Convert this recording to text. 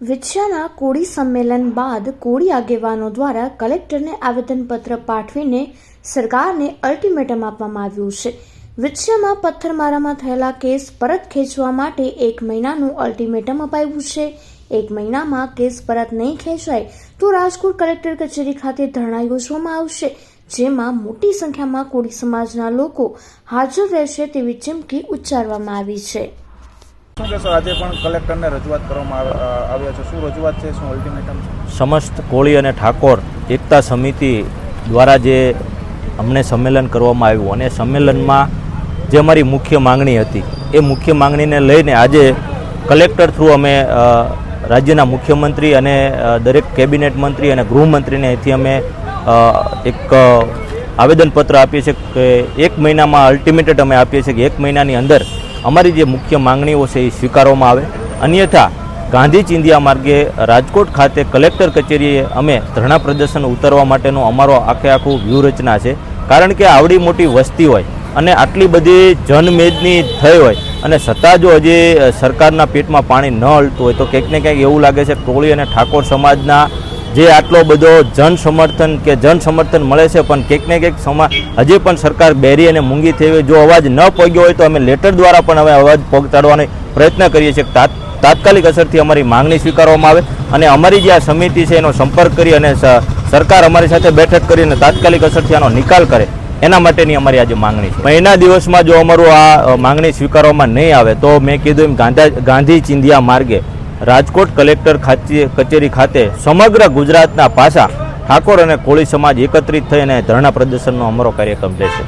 વિછિયાના કોળી સંમેલન બાદ કોળી આગેવાનો દ્વારા કલેક્ટરને આવેદનપત્ર પાઠવીને સરકારને અલ્ટિમેટમ આપવામાં આવ્યું છે. વિછિયામાં પથ્થરમારામાં થયેલા કેસ પરત ખેંચવા માટે એક મહિનાનું અલ્ટિમેટમ અપાયું છે. એક મહિનામાં કેસ પરત નહીં ખેંચાય તો રાજકોટ કલેક્ટર કચેરી ખાતે ધરણા યોજવામાં આવશે, જેમાં મોટી સંખ્યામાં કોળી સમાજના લોકો હાજર રહેશે તેવી ચીમકી ઉચ્ચારવામાં આવી છે. આજે પણ કલેક્ટરને રજૂઆત કરવામાં આવ્યા છે. શું રજૂઆત છે? શું અલ્ટિમેટમ સમસ્ત કોળી અને ઠાકોર એકતા સમિતિ દ્વારા જે અમને સંમેલન કરવામાં આવ્યું અને સંમેલનમાં જે અમારી મુખ્ય માંગણી હતી, એ મુખ્ય માંગણીને લઈને આજે કલેક્ટર થ્રુ અમે રાજ્યના મુખ્યમંત્રી અને દરેક કેબિનેટ મંત્રી અને ગૃહમંત્રીને અહીંથી અમે એક આવેદનપત્ર આપીએ છીએ કે એક મહિનામાં અલ્ટિમેટેડ અમે આપીએ છીએ કે એક મહિનાની અંદર અમારી જે મુખ્ય માંગણીઓ છે એ સ્વીકારવામાં આવે. અન્યથા ગાંધી ચિંધિયા માર્ગે રાજકોટ ખાતે કલેક્ટર કચેરીએ અમે ધરણા પ્રદર્શન ઉતરવા માટેનો અમારો આખે આખું વ્યૂહરચના છે. કારણ કે આવડી મોટી વસ્તી હોય અને આટલી બધી જનમેદની થઈ હોય અને છતાં જો હજી સરકારના પેટમાં પાણી ન હલતું હોય તો કંઈક ને ક્યાંક એવું લાગે છે કોળી અને ઠાકોર સમાજના જે આટલો બધો જન સમર્થન કે જન સમર્થન મળે છે, પણ ક્યાંક ને ક્યાંક સમા હજી પણ સરકાર બેરી અને મૂંગી થઈ હોય. જો અવાજ ન પગ્યો હોય તો અમે લેટર દ્વારા પણ અમે અવાજ પહોંચાડવાનો પ્રયત્ન કરીએ છીએ. તાત- તાત્કાલિક અસરથી અમારી માંગણી સ્વીકારવામાં આવે અને અમારી જે આ સમિતિ છે એનો સંપર્ક કરી અને સરકાર અમારી સાથે બેઠક કરીને તાત્કાલિક અસરથી આનો નિકાલ કરે. એના માટેની અમારી આજે માંગણી છે. મહિના દિવસમાં જો અમારું આ માંગણી સ્વીકારવામાં નહીં આવે તો મેં કીધું એમ ગાંધા, ગાંધી ચિંધિયા માર્ગે રાજકોટ કલેક્ટર કચેરી ખાતે સમગ્ર ગુજરાતના પાસા ઠાકોર અને કોળી સમાજ એકત્રિત થઈ અને ધરણા પ્રદર્શનનો અમારો કાર્યક્રમ રહેશે.